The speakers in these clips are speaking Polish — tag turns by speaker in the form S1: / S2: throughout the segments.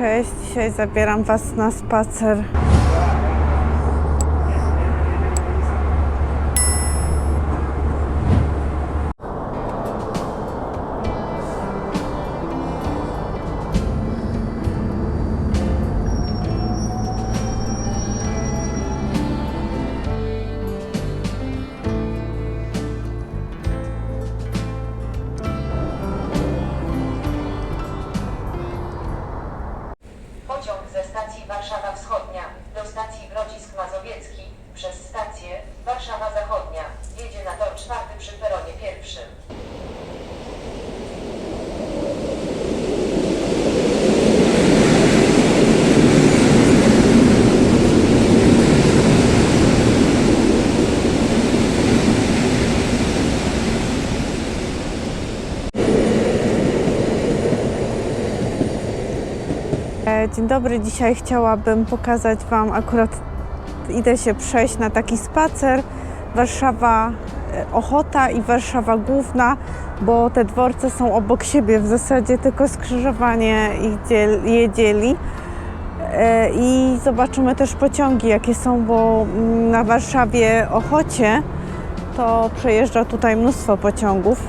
S1: Cześć, dzisiaj zabieram Was na spacer. Dzień dobry, dzisiaj chciałabym pokazać Wam, akurat idę się przejść na taki spacer. Warszawa e, Ochota i Warszawa Główna, bo te dworce są obok siebie, w zasadzie tylko skrzyżowanie ich je dzieli. E, I zobaczymy też pociągi, jakie są, bo mm, na Warszawie Ochocie to przejeżdża tutaj mnóstwo pociągów,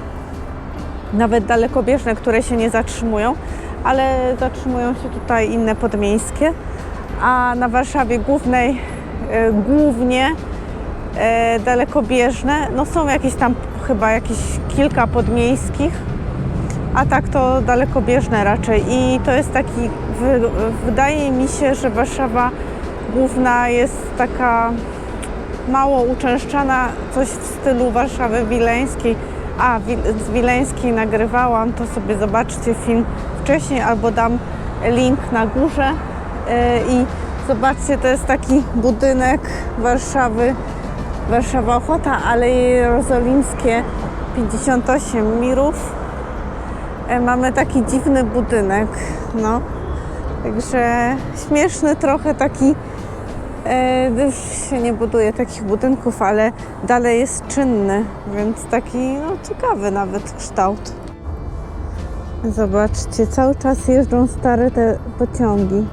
S1: nawet dalekobieżne, które się nie zatrzymują ale zatrzymują się tutaj inne podmiejskie. A na Warszawie Głównej e, głównie e, dalekobieżne, no są jakieś tam chyba jakieś kilka podmiejskich, a tak to dalekobieżne raczej. I to jest taki, wy, wydaje mi się, że Warszawa Główna jest taka mało uczęszczana, coś w stylu Warszawy Wileńskiej. A, z Wileńskiej nagrywałam, to sobie zobaczcie film wcześniej albo dam link na górze E, i zobaczcie, to jest taki budynek Warszawy, Warszawa Ochota, ale Jerozolimskie 58 Mirów. E, Mamy taki dziwny budynek, no. Także śmieszny trochę taki już się nie buduje takich budynków, ale dalej jest czynny, więc taki no, ciekawy nawet kształt. Zobaczcie, cały czas jeżdżą stare te pociągi.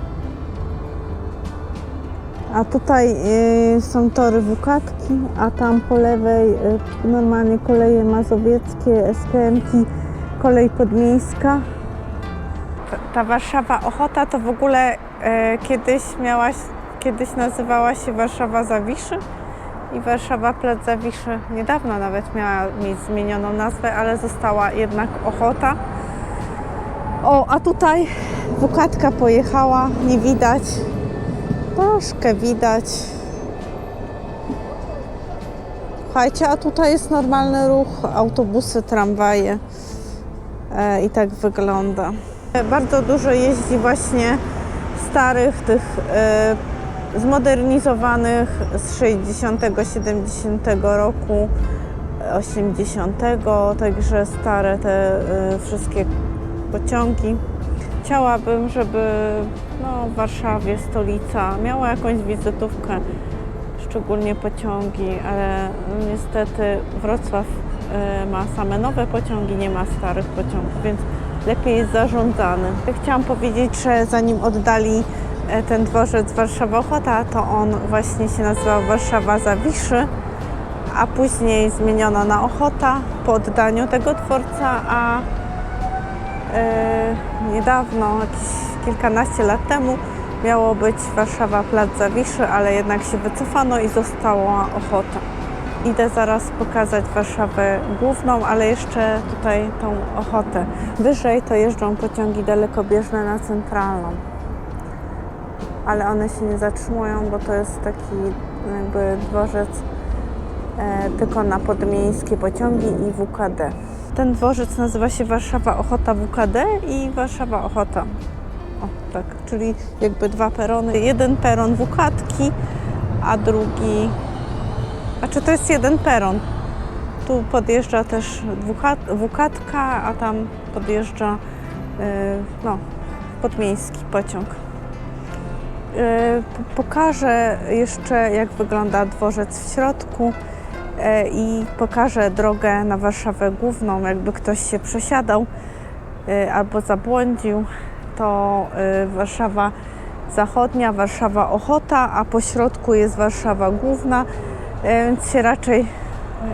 S1: A tutaj y, są tory wukatki, a tam po lewej y, normalnie koleje mazowieckie, SKM-ki, kolej podmiejska. Ta, ta Warszawa Ochota to w ogóle e, kiedyś miałaś, kiedyś nazywała się Warszawa Zawiszy i Warszawa Plac Zawiszy niedawno nawet miała mieć zmienioną nazwę, ale została jednak Ochota. O, a tutaj wukatka pojechała, nie widać. Troszkę widać. Słuchajcie, a tutaj jest normalny ruch, autobusy, tramwaje. E, I tak wygląda. Bardzo dużo jeździ właśnie starych, tych e, zmodernizowanych z 60., 70 roku, 80., także stare te e, wszystkie pociągi. Chciałabym, żeby no, w Warszawie, stolica, miała jakąś wizytówkę, szczególnie pociągi, ale niestety Wrocław e, ma same nowe pociągi, nie ma starych pociągów, więc lepiej jest zarządzany. Chciałam powiedzieć, że zanim oddali ten dworzec Warszawa Ochota, to on właśnie się nazywał Warszawa Zawiszy, a później zmieniono na Ochota po oddaniu tego dworca, a e, niedawno, jakieś kilkanaście lat temu, miało być Warszawa Plac Zawiszy, ale jednak się wycofano i została Ochota. Idę zaraz pokazać Warszawę główną, ale jeszcze tutaj tą Ochotę. Wyżej to jeżdżą pociągi dalekobieżne na centralną. Ale one się nie zatrzymują, bo to jest taki jakby dworzec e, tylko na podmiejskie pociągi i WKD. Ten dworzec nazywa się Warszawa Ochota WKD i Warszawa Ochota. O, tak, czyli jakby dwa perony. Jeden peron WKatki, a drugi a czy to jest jeden peron? Tu podjeżdża też wukatka, a tam podjeżdża yy, no, podmiejski pociąg. Po- pokażę jeszcze, jak wygląda dworzec w środku yy, i pokażę drogę na Warszawę Główną, jakby ktoś się przesiadał yy, albo zabłądził, to y, Warszawa Zachodnia, Warszawa Ochota, a po środku jest Warszawa Główna, y, więc się raczej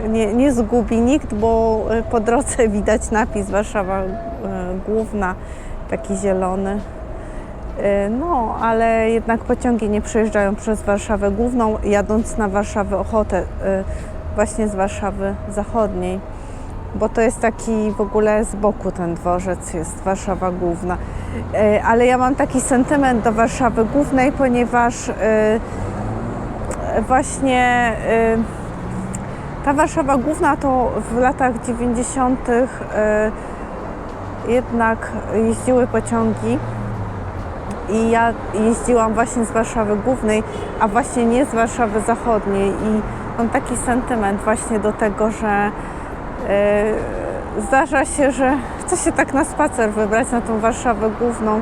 S1: y, nie, nie zgubi nikt, bo y, po drodze widać napis Warszawa y, Główna, taki zielony. Y, No, ale jednak pociągi nie przejeżdżają przez Warszawę Główną, jadąc na Warszawę Ochotę, y, właśnie z Warszawy Zachodniej, bo to jest taki w ogóle z boku ten dworzec, jest Warszawa Główna. Y, Ale ja mam taki sentyment do Warszawy Głównej, ponieważ właśnie ta Warszawa Główna to w latach 90. y, jednak jeździły pociągi i ja jeździłam właśnie z Warszawy Głównej, a właśnie nie z Warszawy Zachodniej i mam taki sentyment właśnie do tego, że e, zdarza się, że chcę się tak na spacer wybrać na tą Warszawę Główną.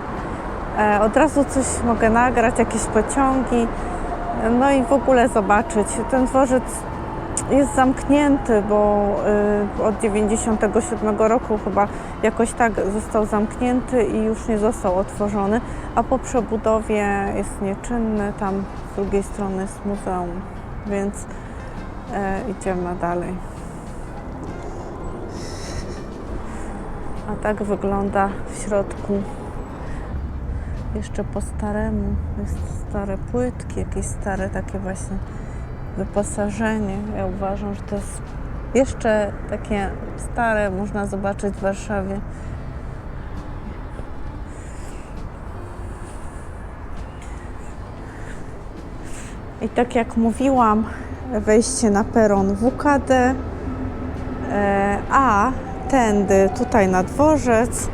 S1: E, od razu coś mogę nagrać, jakieś pociągi, no i w ogóle zobaczyć. Ten dworzec jest zamknięty, bo y, od 97 roku chyba jakoś tak został zamknięty i już nie został otworzony, a po przebudowie jest nieczynny, tam z drugiej strony jest muzeum, więc y, idziemy dalej. A tak wygląda w środku jeszcze po staremu. Jest stare płytki, jakieś stare takie właśnie wyposażenie. Ja uważam, że to jest jeszcze takie stare, można zobaczyć w Warszawie. I tak jak mówiłam, wejście na peron WKD, e, a tędy tutaj na dworzec,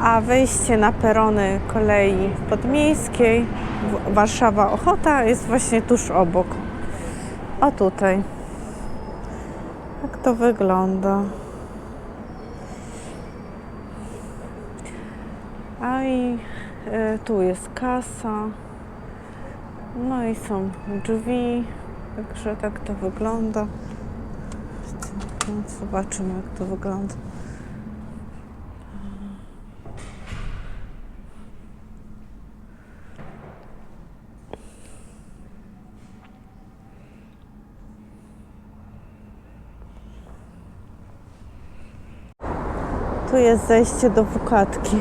S1: a wejście na perony kolei podmiejskiej w- Warszawa Ochota jest właśnie tuż obok. O tutaj. Jak to wygląda? A i e, tu jest kasa. No i są drzwi. Także tak to wygląda. Zobaczymy jak to wygląda. Tu jest zejście do Wukatki.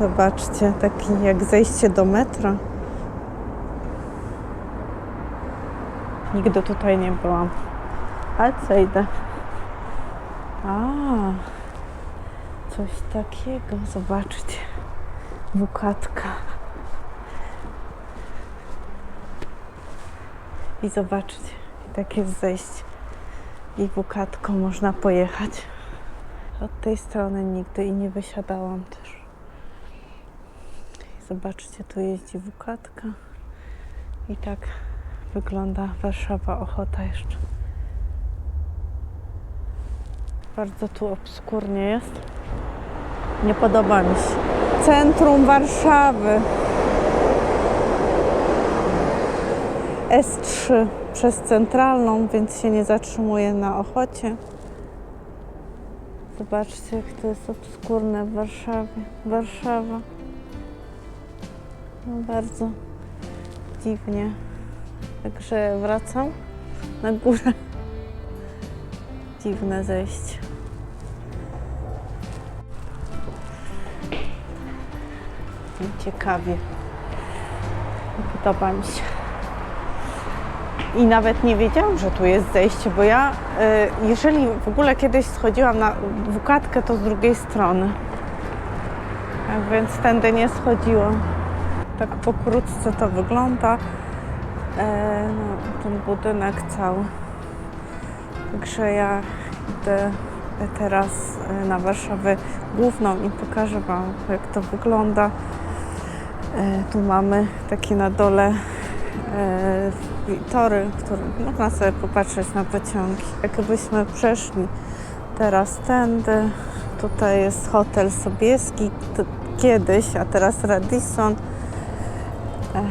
S1: Zobaczcie, taki jak zejście do metra. Nigdy tutaj nie byłam. Ale zejdę. A, coś takiego. Zobaczcie. Wukatka. I zobaczcie, takie zejście. I wukatką można pojechać. Od tej strony nigdy i nie wysiadałam też. Zobaczcie, tu jeździ wukatka. I tak wygląda Warszawa Ochota jeszcze. Bardzo tu obskurnie jest. Nie podoba mi się. Centrum Warszawy. S3 przez centralną, więc się nie zatrzymuję na Ochocie. Zobaczcie, jak to jest obskurne w Warszawie. Warszawa. No bardzo dziwnie. Także wracam na górę. Dziwne zejście. Ciekawie. Podoba mi się. I nawet nie wiedziałam, że tu jest zejście, bo ja, y, jeżeli w ogóle kiedyś schodziłam na dwukatkę, to z drugiej strony. Więc tędy nie schodziłam. Tak pokrótce to wygląda. E, no, ten budynek cały. Także ja idę teraz e, na Warszawę Główną i pokażę Wam, jak to wygląda. E, tu mamy takie na dole tory, które można sobie popatrzeć na pociągi. Jakbyśmy przeszli teraz tędy, tutaj jest hotel Sobieski, kiedyś, a teraz Radisson. E,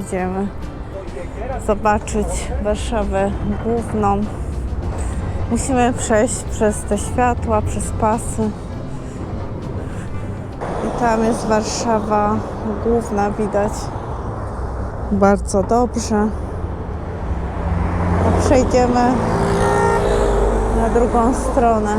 S1: idziemy zobaczyć Warszawę Główną. Musimy przejść przez te światła, przez pasy. Tam jest Warszawa główna, widać bardzo dobrze. A przejdziemy na drugą stronę.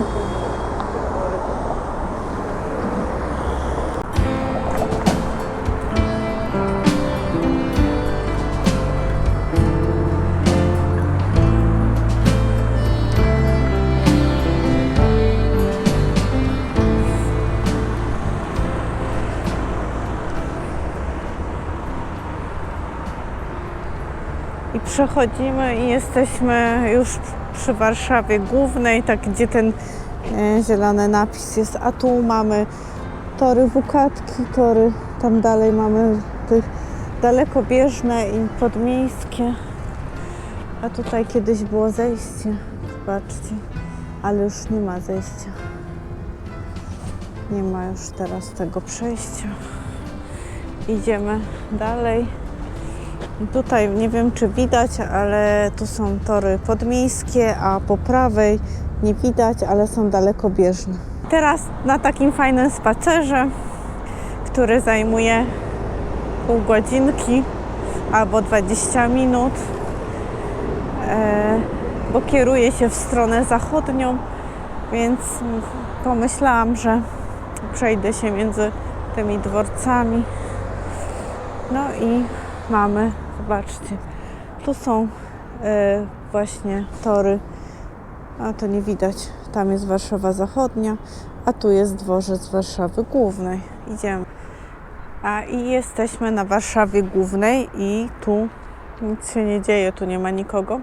S1: Przechodzimy i jesteśmy już przy Warszawie Głównej, tak gdzie ten e, zielony napis jest. A tu mamy tory Wukatki, tory, tam dalej mamy tych dalekobieżne i podmiejskie. A tutaj kiedyś było zejście, zobaczcie, ale już nie ma zejścia. Nie ma już teraz tego przejścia. Idziemy dalej. Tutaj nie wiem czy widać, ale tu są tory podmiejskie, a po prawej nie widać, ale są dalekobieżne. Teraz na takim fajnym spacerze, który zajmuje pół godzinki albo 20 minut, e, bo kieruję się w stronę zachodnią, więc pomyślałam, że przejdę się między tymi dworcami. No i mamy, zobaczcie, tu są e, właśnie tory, a to nie widać, tam jest Warszawa Zachodnia, a tu jest dworzec Warszawy Głównej. Idziemy. A i jesteśmy na Warszawie Głównej i tu nic się nie dzieje, tu nie ma nikogo.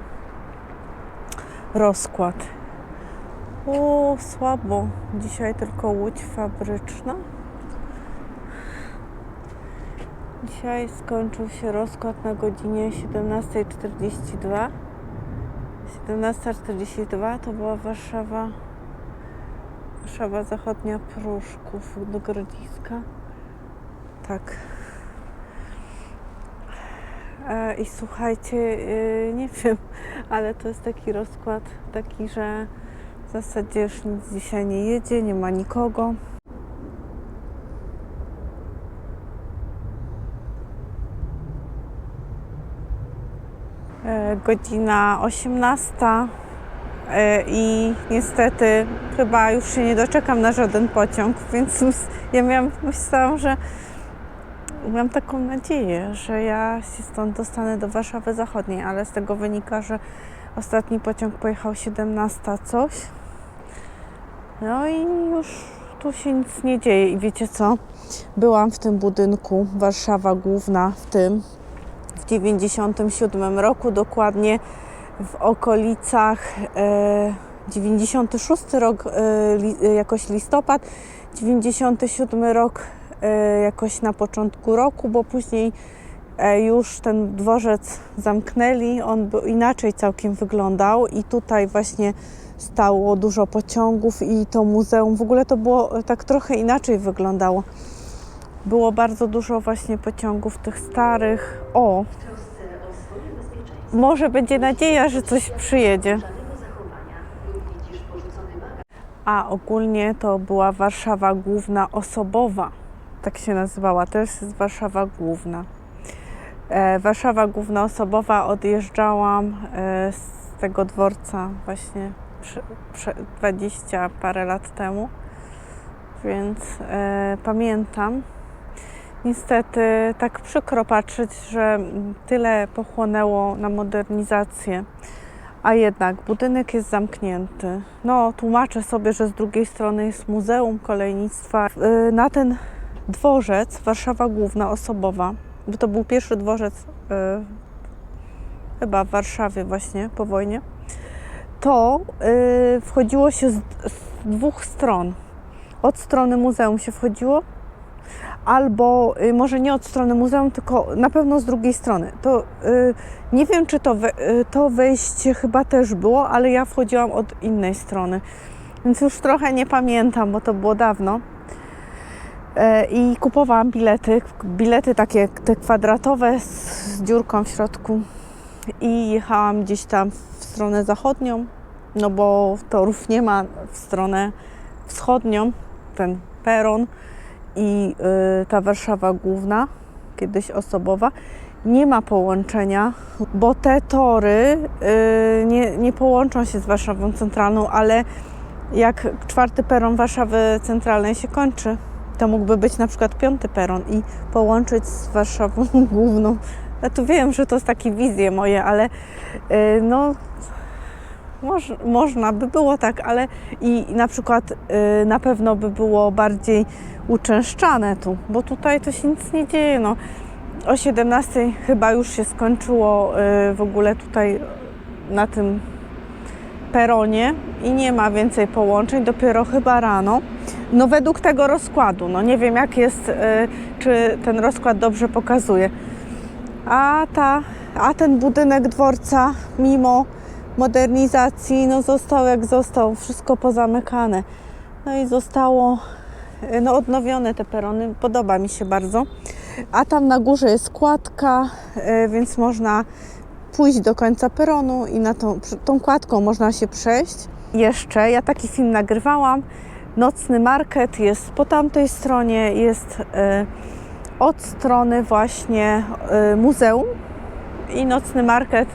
S1: Rozkład. O, słabo. Dzisiaj tylko łódź fabryczna. Dzisiaj skończył się rozkład na godzinie 17.42. 17.42 to była Warszawa, Warszawa Zachodnia Pruszków do Grodziska. Tak. E, I słuchajcie, e, nie wiem, ale to jest taki rozkład, taki, że w zasadzie już nic dzisiaj nie jedzie, nie ma nikogo. Godzina 18 e, i niestety chyba już się nie doczekam na żaden pociąg, więc ja miałam, myślałam, że mam taką nadzieję, że ja się stąd dostanę do Warszawy Zachodniej, ale z tego wynika, że ostatni pociąg pojechał 17 coś. No i już tu się nic nie dzieje i wiecie co? Byłam w tym budynku Warszawa Główna w tym 97 roku, dokładnie w okolicach e, 96 rok, e, e, jakoś listopad, 97 rok e, jakoś na początku roku, bo później e, już ten dworzec zamknęli, on inaczej całkiem wyglądał i tutaj właśnie stało dużo pociągów i to muzeum, w ogóle to było e, tak trochę inaczej wyglądało. Było bardzo dużo właśnie pociągów tych starych. O, może będzie nadzieja, że coś przyjedzie. A ogólnie to była Warszawa Główna Osobowa. Tak się nazywała. Teraz jest Warszawa Główna. E, Warszawa Główna Osobowa odjeżdżałam e, z tego dworca właśnie prze, prze, 20 parę lat temu, więc e, pamiętam. Niestety tak przykro patrzeć, że tyle pochłonęło na modernizację. A jednak budynek jest zamknięty. No, tłumaczę sobie, że z drugiej strony jest Muzeum Kolejnictwa. Yy, Na ten dworzec, Warszawa Główna, osobowa, bo to był pierwszy dworzec yy, chyba w Warszawie właśnie po wojnie, to yy, wchodziło się z, z dwóch stron. Od strony muzeum się wchodziło, albo y, może nie od strony muzeum, tylko na pewno z drugiej strony. To y, nie wiem, czy to, y, to wejście chyba też było, ale ja wchodziłam od innej strony. Więc już trochę nie pamiętam, bo to było dawno. E, I kupowałam bilety, bilety takie te kwadratowe z, z dziurką w środku. I jechałam gdzieś tam w stronę zachodnią, no bo torów nie ma w stronę wschodnią, ten peron i y, ta Warszawa Główna, kiedyś osobowa, nie ma połączenia, bo te tory y, nie, nie połączą się z Warszawą Centralną, ale jak czwarty peron Warszawy Centralnej się kończy, to mógłby być na przykład piąty peron i połączyć z Warszawą Główną. Ja tu wiem, że to jest takie wizje moje, ale y, no moż, można by było tak, ale i na przykład y, na pewno by było bardziej uczęszczane tu, bo tutaj to się nic nie dzieje. No. O 17 chyba już się skończyło y, w ogóle tutaj na tym peronie i nie ma więcej połączeń, dopiero chyba rano. No według tego rozkładu, no nie wiem jak jest, y, czy ten rozkład dobrze pokazuje. A, ta, a ten budynek dworca, mimo modernizacji, no został jak został, wszystko pozamykane. No i zostało y, no, odnowione te perony, podoba mi się bardzo. A tam na górze jest kładka, y, więc można pójść do końca peronu i na tą, tą kładką można się przejść. Jeszcze, ja taki film nagrywałam, Nocny Market jest po tamtej stronie, jest y, od strony właśnie muzeum i Nocny Market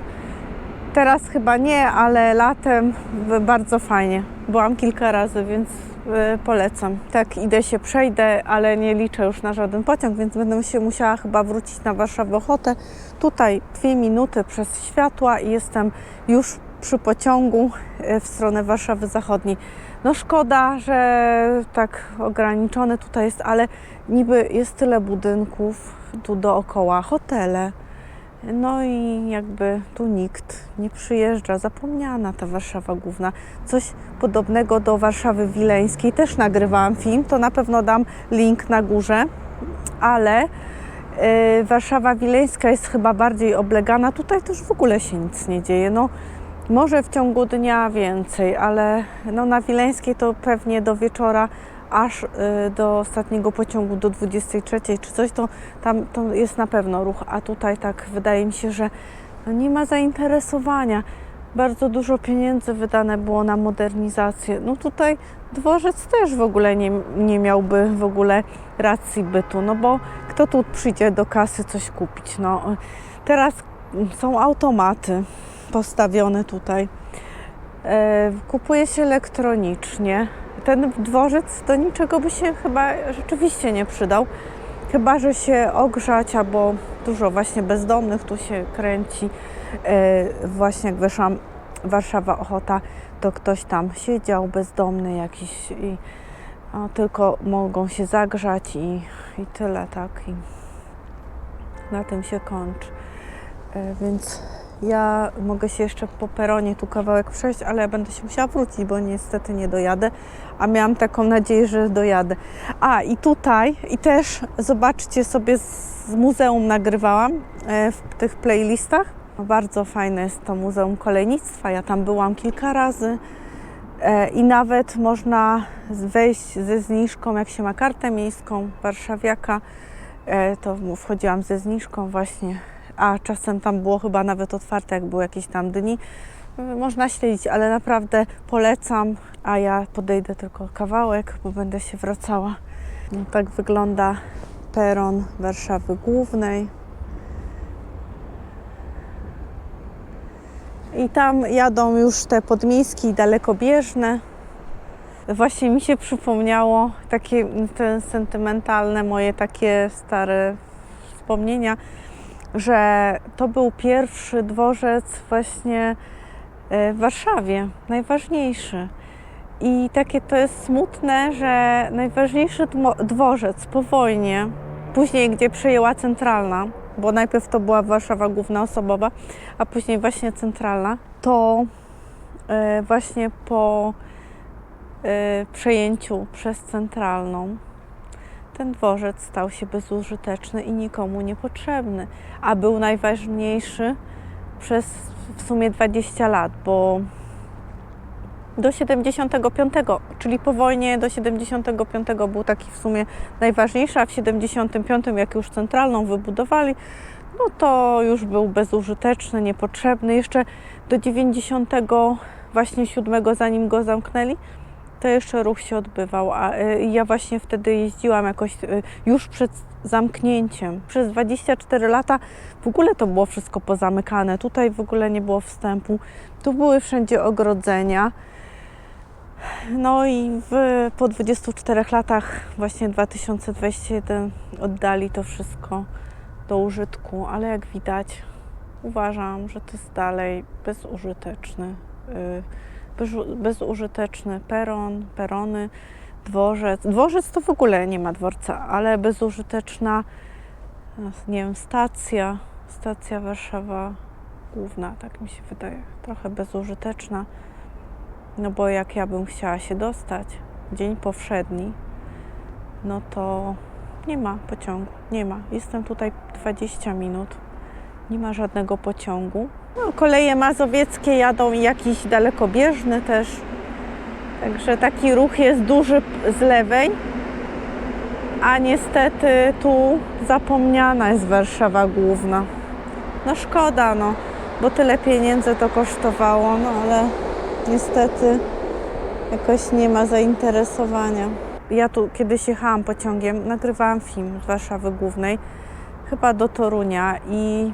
S1: Teraz chyba nie, ale latem bardzo fajnie. Byłam kilka razy, więc y, polecam. Tak, idę się przejdę, ale nie liczę już na żaden pociąg, więc będę się musiała chyba wrócić na Warszawę Ochotę. Tutaj dwie minuty przez światła i jestem już przy pociągu y, w stronę Warszawy Zachodniej. No szkoda, że tak ograniczony tutaj jest, ale niby jest tyle budynków tu dookoła, hotele. No i jakby tu nikt nie przyjeżdża, zapomniana ta Warszawa Główna. Coś podobnego do Warszawy Wileńskiej. Też nagrywałam film, to na pewno dam link na górze, ale y, Warszawa Wileńska jest chyba bardziej oblegana. Tutaj też w ogóle się nic nie dzieje. No, może w ciągu dnia więcej, ale no, na Wileńskiej to pewnie do wieczora aż y, do ostatniego pociągu do 23 czy coś, to tam to jest na pewno ruch, a tutaj tak wydaje mi się, że no nie ma zainteresowania. Bardzo dużo pieniędzy wydane było na modernizację. No tutaj dworzec też w ogóle nie, nie miałby w ogóle racji bytu, no bo kto tu przyjdzie do kasy coś kupić? No, teraz są automaty postawione tutaj. E, kupuje się elektronicznie. Ten dworzec do niczego by się chyba rzeczywiście nie przydał. Chyba, że się ogrzać, albo dużo właśnie bezdomnych tu się kręci. E, właśnie jak wyszłam Warszawa Ochota, to ktoś tam siedział bezdomny jakiś i a, tylko mogą się zagrzać i, i tyle, tak. I na tym się kończy. E, więc ja mogę się jeszcze po peronie tu kawałek przejść, ale ja będę się musiała wrócić, bo niestety nie dojadę, a miałam taką nadzieję, że dojadę. A i tutaj, i też zobaczcie sobie z muzeum nagrywałam e, w tych playlistach. Bardzo fajne jest to Muzeum Kolejnictwa. Ja tam byłam kilka razy e, i nawet można wejść ze zniżką, jak się ma kartę miejską warszawiaka, e, to wchodziłam ze zniżką właśnie a czasem tam było chyba nawet otwarte, jak były jakieś tam dni. Można śledzić, ale naprawdę polecam, a ja podejdę tylko kawałek, bo będę się wracała. No, tak wygląda peron Warszawy Głównej. I tam jadą już te podmiejskie i dalekobieżne. Właśnie mi się przypomniało takie te sentymentalne moje takie stare wspomnienia że to był pierwszy dworzec właśnie e, w Warszawie, najważniejszy. I takie to jest smutne, że najważniejszy dworzec po wojnie, później gdzie przejęła centralna, bo najpierw to była Warszawa główna osobowa, a później właśnie centralna, to e, właśnie po e, przejęciu przez centralną ten dworzec stał się bezużyteczny i nikomu niepotrzebny, a był najważniejszy przez w sumie 20 lat, bo do 75, czyli po wojnie do 75 był taki w sumie najważniejszy, a w 75 jak już centralną wybudowali, no to już był bezużyteczny, niepotrzebny. Jeszcze do 90 właśnie 7, zanim go zamknęli, to jeszcze ruch się odbywał, a y, ja właśnie wtedy jeździłam jakoś y, już przed zamknięciem. Przez 24 lata w ogóle to było wszystko pozamykane. Tutaj w ogóle nie było wstępu. Tu były wszędzie ogrodzenia. No i w, po 24 latach, właśnie 2021, oddali to wszystko do użytku, ale jak widać, uważam, że to jest dalej bezużyteczny, y, bezużyteczny peron, perony, dworzec. Dworzec to w ogóle nie ma dworca, ale bezużyteczna, nie wiem, stacja, stacja Warszawa Główna, tak mi się wydaje, trochę bezużyteczna. No bo jak ja bym chciała się dostać, dzień powszedni, no to nie ma pociągu, nie ma. Jestem tutaj 20 minut, nie ma żadnego pociągu. No, koleje mazowieckie jadą jakiś dalekobieżny też. Także taki ruch jest duży z lewej, a niestety tu zapomniana jest Warszawa Główna. No szkoda, no, bo tyle pieniędzy to kosztowało, no ale niestety jakoś nie ma zainteresowania. Ja tu kiedyś jechałam pociągiem, nagrywałam film z Warszawy Głównej, chyba do Torunia i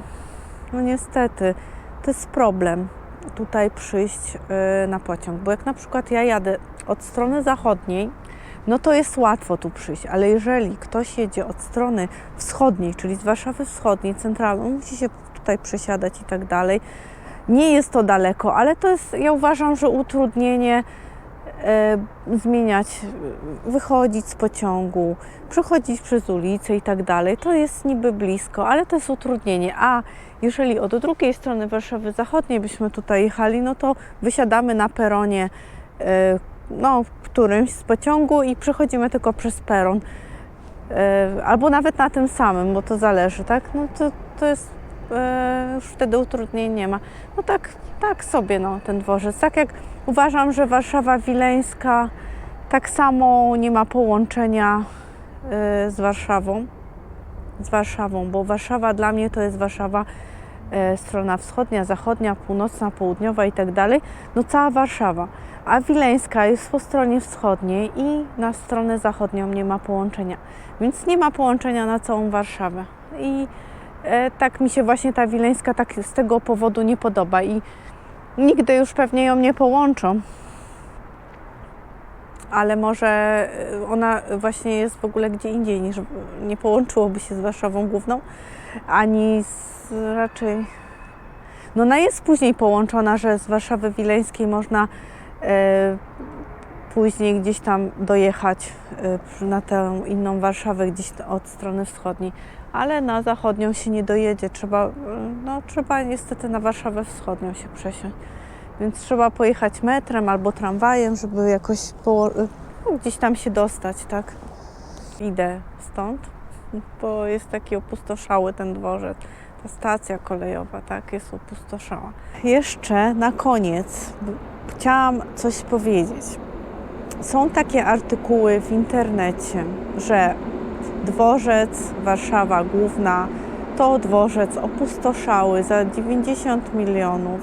S1: no niestety to jest problem tutaj przyjść y, na pociąg, bo jak na przykład ja jadę od strony zachodniej, no to jest łatwo tu przyjść, ale jeżeli ktoś jedzie od strony wschodniej, czyli z Warszawy Wschodniej, centralną, musi się tutaj przesiadać i tak dalej, nie jest to daleko, ale to jest, ja uważam, że utrudnienie zmieniać, e, wychodzić z pociągu, przechodzić przez ulicę i tak dalej. To jest niby blisko, ale to jest utrudnienie. A jeżeli od drugiej strony Warszawy Zachodniej byśmy tutaj jechali, no to wysiadamy na peronie, e, no, którymś z pociągu i przechodzimy tylko przez peron. E, albo nawet na tym samym, bo to zależy, tak? No to, to jest już wtedy utrudnień nie ma. No tak, tak sobie no, ten dworzec. Tak jak uważam, że Warszawa Wileńska tak samo nie ma połączenia e, z Warszawą. Z Warszawą, bo Warszawa dla mnie to jest Warszawa e, strona wschodnia, zachodnia, północna, południowa i tak dalej. No cała Warszawa. A Wileńska jest po stronie wschodniej i na stronę zachodnią nie ma połączenia. Więc nie ma połączenia na całą Warszawę. I e, tak mi się właśnie ta Wileńska tak z tego powodu nie podoba i nigdy już pewnie ją nie połączą. Ale może e, ona właśnie jest w ogóle gdzie indziej niż nie połączyłoby się z Warszawą Główną, ani z raczej. No ona jest później połączona, że z Warszawy Wileńskiej można e, później gdzieś tam dojechać e, na tę inną Warszawę gdzieś od strony wschodniej, ale na zachodnią się nie dojedzie. Trzeba, no, trzeba niestety na Warszawę Wschodnią się przesiąść. Więc trzeba pojechać metrem albo tramwajem, żeby jakoś no, gdzieś tam się dostać, tak? Idę stąd, bo jest taki opustoszały ten dworzec. Ta stacja kolejowa, tak, jest opustoszała. Jeszcze na koniec chciałam coś powiedzieć. Są takie artykuły w internecie, że dworzec Warszawa Główna to dworzec opustoszały za 90 milionów,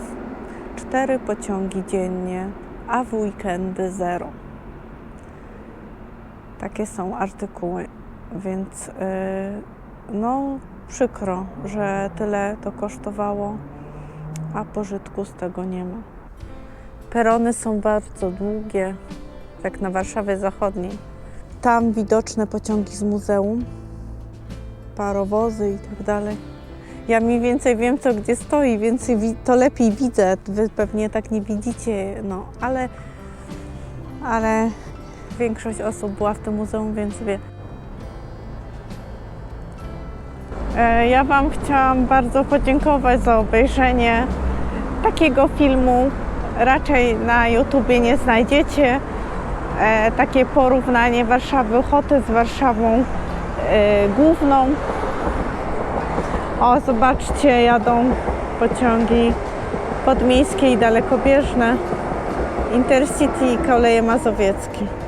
S1: cztery pociągi dziennie, a w weekendy zero. Takie są artykuły, więc yy, no przykro, że tyle to kosztowało, a pożytku z tego nie ma. Perony są bardzo długie, jak na Warszawie Zachodniej. Tam widoczne pociągi z muzeum, parowozy i tak dalej. Ja mniej więcej wiem, co gdzie stoi, więcej wi- to lepiej widzę. Wy pewnie tak nie widzicie, no ale, ale większość osób była w tym muzeum, więc wie. E, Ja Wam chciałam bardzo podziękować za obejrzenie takiego filmu. Raczej na YouTubie nie znajdziecie. E, takie porównanie Warszawy Ochoty z Warszawą e, Główną. O, zobaczcie, jadą pociągi podmiejskie i dalekobieżne. Intercity i koleje mazowieckie.